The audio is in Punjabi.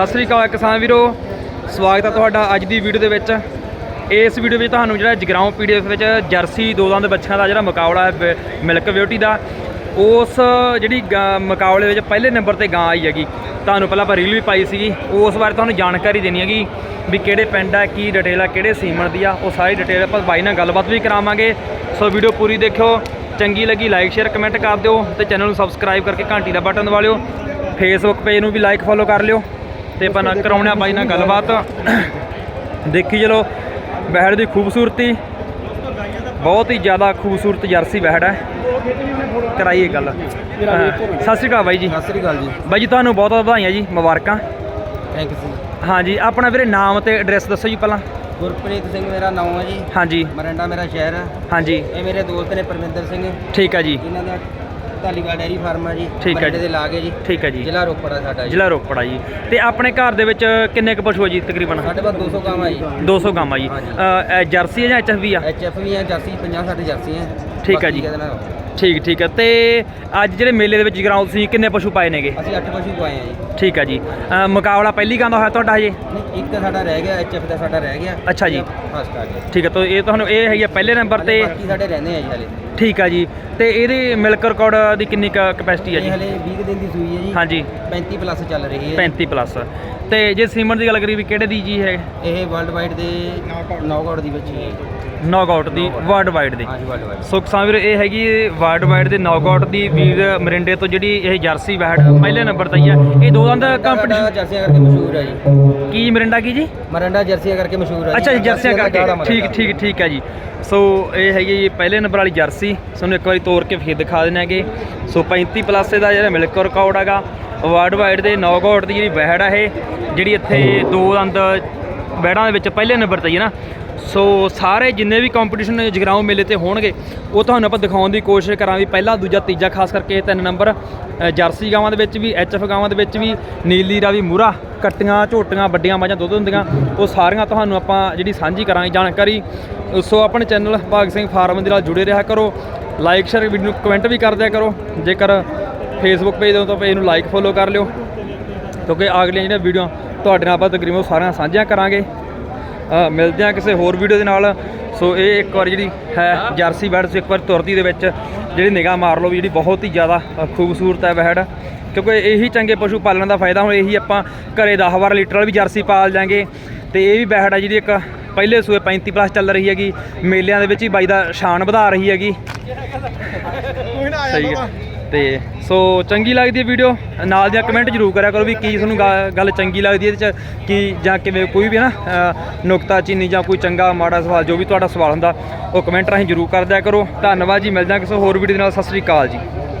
ਸਤਿ ਸ੍ਰੀ ਅਕਾਲ ਕਿਸਾਨ ਵੀਰੋ। ਸਵਾਗਤ ਹੈ ਤੁਹਾਡਾ ਅੱਜ ਦੀ ਵੀਡੀਓ ਦੇ ਵਿੱਚ। ਇਸ ਵੀਡੀਓ ਵਿੱਚ ਤੁਹਾਨੂੰ ਜਿਹੜਾ ਜਗਰਾਉਂ ਪੀਡੀਐਫ ਵਿੱਚ ਜਰਸੀ ਦੋ ਦੰਦ ਬੱਚਿਆਂ ਦਾ ਜਿਹੜਾ ਮੁਕਾਬਲਾ ਹੈ ਬ- ਮਿਲਕ ਬਿਊਟੀ ਦਾ। ਉਸ ਜਿਹੜੀ ਗਾਂ- ਮੁਕਾਬਲੇ ਵਿੱਚ ਪਹਿਲੇ ਨੰਬਰ ਤੇ ਗਾਂ ਆਈ ਹੈਗੀ। ਤੁਹਾਨੂੰ ਪਹਿਲਾਂ ਆਪਾਂ ਰੀਲ ਵੀ ਪਾਈ ਸੀਗੀ। ਉਸ ਬਾਰੇ ਤੁਹਾਨੂੰ ਜਾਣਕਾਰੀ ਦੇਣੀ ਹੈਗੀ ਵੀ ਕਿਹੜੇ ਪਿੰਡ ਆ, ਕੀ ਡਿਟੇਲ ਆ, ਕਿਹੜੇ ਸੀਮਨ ਦੀ ਆ, ਉਹ ਸਾਰੀ ਡਿਟੇਲ ਆਪਾਂ ਬਾਈ ਨਾਲ ਗੱਲਬਾਤ ਵੀ ਕਰਾਵਾਂਗੇ। ਸੋ ਵੀਡੀਓ ਪੂਰੀ ਦੇਖਿਓ। ਚੰਗੀ ਲੱਗੀ ਲਾਈਕ ਸ਼ੇਅਰ ਕਮੈਂਟ ਕਰ ਦਿਓ ਤੇ ਚੈਨਲ ਨੂੰ ਸਬਸਕ੍ਰਾਈਬ ਕਰਕੇ ਘੰਟੀ ਦਾ ਬਟਨ ਦਬਾ ਲਿਓ। ਫੇਸਬੁੱਕ ਪੇਜ ਨੂੰ ਵੀ ਲਾਈਕ ਫੋਲੋ ਕਰ ਲਿਓ। ਤੇ ਆਪਾਂ ਨਾ ਕਰਾਉਣਾ ਬਾਈ ਨਾਲ ਗੱਲਬਾਤ। ਦੇਖੀ ਚਲੋ ਬਹਿੜ ਦੀ ਖੂਬਸੂਰਤੀ। ਬਹੁਤ ਹੀ ਜ਼ਿਆਦਾ ਖੂਬਸੂਰਤ ਜਰਸੀ ਬਹਿੜ ਹੈ। ਕਰਾਈਏ ਗੱਲ। ਸਤਿ ਸ਼੍ਰੀ ਅਕਾਲ ਬਾਈ ਜੀ। ਸਤਿ ਸ੍ਰੀ ਅਕਾਲ ਜੀ। ਬਾਈ ਜੀ ਤੁਹਾਨੂੰ ਬਹੁਤ ਬਹੁਤ ਵਧਾਈਆਂ ਜੀ ਮੁਬਾਰਕਾਂ। ਥੈਂਕ ਯੂ ਹਾਂਜੀ ਆਪਣਾ ਵੀਰੇ ਨਾਮ ਤੇ ਐਡਰੈਸ ਦੱਸੋ ਜੀ ਪਹਿਲਾਂ। ਗੁਰਪ੍ਰੀਤ ਸਿੰਘ ਮੇਰਾ ਨਾਮ ਹੈ ਜੀ। ਹਾਂਜੀ ਮਰੰਡਾ ਮੇਰਾ ਸ਼ਹਿਰ ਹੈ। ਹਾਂਜੀ ਇਹ ਮੇਰੇ ਦੋਸਤ ਨੇ ਪਰਮਿੰਦਰ ਸਿੰਘ। ਠੀਕ ਹੈ ਜੀ। ਇਹਨਾਂ ਦਾ ਧਾਲੀਵਾਲ ਡੈਰੀ ਫਾਰਮ ਹੈ ਜੀ ਠੀਕ ਹੈ ਜੀ। ਦੇ ਲਾਗੇ ਜੀ। ਠੀਕ ਹੈ ਜੀ। ਜ਼ਿਲ੍ਹਾ ਰੋਪੜ ਹੈ ਸਾਡਾ ਜੀ। ਜ਼ਿਲ੍ਹਾ ਰੋਪੜਾ ਜੀ। ਤੇ ਆਪਣੇ ਘਰ ਦੇ ਵਿੱਚ ਕਿੰਨੇ ਕੁ ਪਸ਼ੂ ਆ ਜੀ ਤਕਰੀਬਨ? ਸਾਡੇ ਕੋਲ 200 ਗਾਵਾਂ ਹੈ ਜੀ 200 ਗਾਵਾਂ ਜੀ। ਹਾਂਜੀ। ਅਹ, ਇਹ ਜਰਸੀ ਹੈ ਜਾਂ ਐਚਐਫ ਆ? ਐਚਐਫ ਵੀ ਹੈ ਜਰਸੀ 50 60 ਜਰਸੀ ਹੈ ਠੀਕ ਹੈ ਬਾਕੀ ਜੀ। ਇਹਦੇ ਨਾਲ ਠੀਕ ਠੀਕ ਹੈ। ਤੇ ਅੱਜ ਜਿਹੜੇ ਮੇਲੇ ਦੇ ਵਿੱਚ ਜਗਰਾਉਂ ਤੁਸੀਂ ਕਿੰਨੇ ਪਸ਼ੂ ਪਾਏ ਨੇਗੇ? ਅਸੀਂ 8 ਪਸ਼ੂ ਪਾਏ ਆ ਜੀ। ਠੀਕ ਹੈ ਜੀ। ਮੁਕਾਬਲਾ ਪਹਿਲੀ ਗਾਂ ਦਾ ਹੋਇਆ ਤੁਹਾਡਾ ਹਜੇ? ਨਹੀਂ ਇੱਕ ਸਾਡਾ ਰਹਿ ਗਿਆ ਐਚਐਫ ਦਾ ਸਾਡਾ ਰਹਿ ਗਿਆ। ਅੱਛਾ ਜੀ। ਫਸਟ ਆ ਗਿਆ ਠੀਕ ਹੈ ਤਾਂ ਇਹ ਤੁਹਾਨੂੰ ਇਹ ਹੈਗੀ ਆ ਪਹਿਲੇ ਨੰਬਰ ਤੇ ਬਾਕੀ ਸਾਡੇ ਰਹਿੰਦੇ ਆ ਜੀ ਹਲੇ। ਠੀਕ ਹੈ ਜੀ। ਤੇ ਇਹਦੀ ਮਿਲਕ ਰਿਕਾਰਡ ਦੀ ਕਿੰਨੀ ਕਪੈਸਿਟੀ ਹੈ ਇਹ ਜੀ? ਹਲੇ 20 ਦਿਨ ਦੀ ਸੂਈ ਹੈ ਜੀ। ਹਾਂਜੀ। 35 ਪਲੱਸ ਚੱਲ ਰਹੀ ਹੈ 35 ਪਲੱਸ ਤੇ ਜੇ ਸੀਮਨ ਦੀ ਗੱਲ ਕਰੀ ਵੀ ਕਿਹੜੇ ਦੀ ਜੀ ਹੈ ਇਹ ਵਰਲਡ ਵਾਈਡ ਦੇ ਨੌਕਆਊਟ ਦੀ ਬੱਚੀ ਹੈ ਨੌਕ ਆਊਟ ਦੀ ਵਰਲਡ ਵਾਈਡ ਦੀ। ਹਾਂਜੀ ਵਰਲਡ ਵਾਈਡ ਸੁਖ ਵੀਰ ਇਹ ਹੈਗੀ ਵਰਲਡ ਵਾਈਡ ਦੇ ਨੌਕ ਆਊਟ ਦੀ ਵੀਰ ਮਰਿੰਡੇ ਤੋਂ ਜਿਹੜੀ ਇਹ ਜਰਸੀ ਵੈਟ ਪਹਿਲੇ ਨੰਬਰ ਤੇ ਹੀ ਹੈ ਇਹ ਦੋ ਦੰਦ ਕੰਪੀਟੀਸ਼ਨ ਜਰਸੀਆਂ ਕਰਕੇ ਮਸ਼ਹੂਰ ਹੈ ਜੀ। ਕੀ ਮਰਿੰਡਾ ਕੀ ਜੀ? ਮਰੰਡਾ ਜਰਸੀਆਂ ਕਰਕੇ ਮਸ਼ਹੂਰ ਹੈ ਅੱਛਾ ਜੀ ਜਰਸੀਆਂ ਕਰਕੇ। ਠੀਕ ਠੀਕ ਠੀਕ ਹੈ ਜੀ। ਸੋ ਇਹ ਹੈਗੀ ਜੀ ਪਹਿਲੇ ਨੰਬਰ ਵਾਲੀ ਜਰਸੀ। ਤੁਹਾਨੂੰ ਇੱਕ ਵਾਰੀ ਤੋੜ ਕੇ ਫੇਰ ਦਿਖਾ ਦਿੰਦੇ ਹੈਗੇ। ਸੋ 35 ਪਲੱਸ ਦਾ ਜਿਹੜਾ ਮਿਲਕ ਰਿਕਾਰਡ ਹੈਗਾ ਵਰਲਡ ਵਾਈਡ ਦੇ ਨੌਕ ਆਊਟ ਦੀ ਜਿਹੜੀ ਵੈੜ ਹੈ ਇਹ ਜਿਹੜੀ ਇੱਥੇ ਦੋ ਦੰਦ ਵੈੜਾਂ ਦੇ ਵਿੱਚ ਪਹਿਲੇ ਨੰਬਰ ਤੇ ਹੈ ਨਾ ਸੋ ਸਾਰੇ ਜਿੰਨੇ ਵੀ ਕੰਪੀਟੀਸ਼ਨ ਜਗਰਾਉਂ ਮੇਲੇ ਤੇ ਹੋਣਗੇ, ਉਹ ਤੁਹਾਨੂੰ ਆਪਾਂ ਦਿਖਾਉਣ ਦੀ ਕੋਸ਼ਿਸ਼ ਕਰਾਂ ਵੀ ਪਹਿਲਾ, ਦੂਜਾ, ਤੀਜਾ, ਖਾਸ ਕਰਕੇ ਇਹ ਤਿੰਨ ਨੰਬਰ ਜਰਸੀ ਗਾਵਾਂ ਦੇ ਵਿੱਚ ਵੀ ਐਚਐਫ ਗਾਵਾਂ ਦੇ ਵਿੱਚ ਵੀ, ਨੀਲੀ ਰਾਵੀ ਮੂਰਾ, ਕੱਟੀਆਂ, ਝੋਟੀਆਂ, ਵੱਡੀਆਂ ਮਾਝਾਂ ਦੁੱਧ ਹੁੰਦੀਆਂ ਉਹ ਸਾਰੀਆਂ ਤੁਹਾਨੂੰ ਆਪਾਂ ਜਿਹੜੀ ਸਾਂਝੀ ਕਰਾਂਗੇ ਜਾਣਕਾਰੀ। ਸੋ ਆਪਣੇ ਚੈਨਲ ਭਾਗ ਸਿੰਘ ਫਾਰਮ ਦੇ ਨਾਲ ਜੁੜੇ ਰਿਹਾ ਕਰੋ। ਲਾਈਕ ਸ਼ੇਅਰ ਵੀਡੀਓ ਨੂੰ ਕਮੈਂਟ ਵੀ ਕਰ ਦਿਆ ਕਰੋ। ਜੇਕਰ ਫੇਸਬੁੱਕ ਪੇਜ ਤੋਂ ਤਾਂ ਪੇਜ ਨੂੰ ਲਾਈਕ ਫੋਲੋ ਕਰ ਲਿਓ। ਕਿਉਂਕਿ ਅਗਲੀਆਂ ਜਿਹੜੀਆਂ ਵੀਡੀਓ ਤੁਹਾਡੇ ਨਾਲ ਆਪਾਂ ਤਕਰੀਬਨ ਉਹ ਸਾਰੀਆਂ ਸਾਂਝੀਆਂ ਕਰਾਂਗੇ। ਮਿਲਦੇ ਹਾਂ ਕਿਸੇ ਹੋਰ ਵੀਡੀਓ ਦੇ ਨਾਲ। ਸੋ ਇਹ ਇੱਕ ਵਾਰ ਜਿਹੜੀ ਹੈ ਜਰਸੀ ਬੈਡ ਇੱਕ ਵਾਰ ਤੁਰਦੀ ਦੇ ਵਿੱਚ ਜਿਹੜੀ ਨਿਗਾਹ ਮਾਰ ਲਓ ਵੀ ਜਿਹੜੀ ਬਹੁਤ ਹੀ ਜ਼ਿਆਦਾ ਖੂਬਸੂਰਤ ਹੈ ਬੈਡ। ਕਿਉਂਕਿ ਇਹੀ ਚੰਗੇ ਪਸ਼ੂ ਪਾਲਣ ਦਾ ਫਾਇਦਾ ਹੁਣ ਇਹੀ ਆਪਾਂ ਘਰੇ 10 12 ਲੀਟਰ ਵਾਲੀ ਵੀ ਜਰਸੀ ਪਾਲ ਜਾਂਗੇ। ਤੇ ਇਹ ਵੀ ਬੈਡ ਹੈ ਜਿਹੜੀ ਇੱਕ ਪਹਿਲੇ ਸੂਏ 35 ਪਲੱਸ ਚੱਲ ਰਹੀ ਹੈਗੀ। ਮੇਲਿਆਂ ਦੇ ਵਿੱਚ ਹੀ ਬਾਈ ਦਾ ਸ਼ਾਨ ਵਧਾ ਰਹੀ ਹੈਗੀ। ਸਹੀ ਹੈ। ਤੇ ਸੋ ਚੰਗੀ ਲੱਗਦੀ ਹੈ ਵੀਡੀਓ ਨਾਲ ਦੀਆਂ ਕਮੈਂਟ ਜ਼ਰੂਰ ਕਰਿਆ ਕਰੋ ਵੀ ਕੀ ਤੁਹਾਨੂੰ ਗਾ- ਗੱਲ ਚੰਗੀ ਲੱਗਦੀ ਹੈ ਇਹਦੇ ਚ ਕੀ ਜਾਂ ਕਿਵੇਂ ਕੋਈ ਵੀ ਨਾ ਅ, ਨੁਕਤਾ ਚੀਨੀ ਜਾਂ ਕੋਈ ਚੰਗਾ ਮਾੜਾ ਸਵਾਲ ਜੋ ਵੀ ਤੁਹਾਡਾ ਸਵਾਲ ਹੁੰਦਾ ਉਹ ਕਮੈਂਟ ਰਾਹੀਂ ਜ਼ਰੂਰ ਕਰ ਦਿਆ ਕਰੋ। ਧੰਨਵਾਦ ਜੀ ਮਿਲਦਾ ਕਿਸੇ ਹੋਰ ਵੀਡੀਓ ਦੇ ਨਾਲ ਸਤਿ ਸ੍ਰੀ ਅਕਾਲ ਜੀ।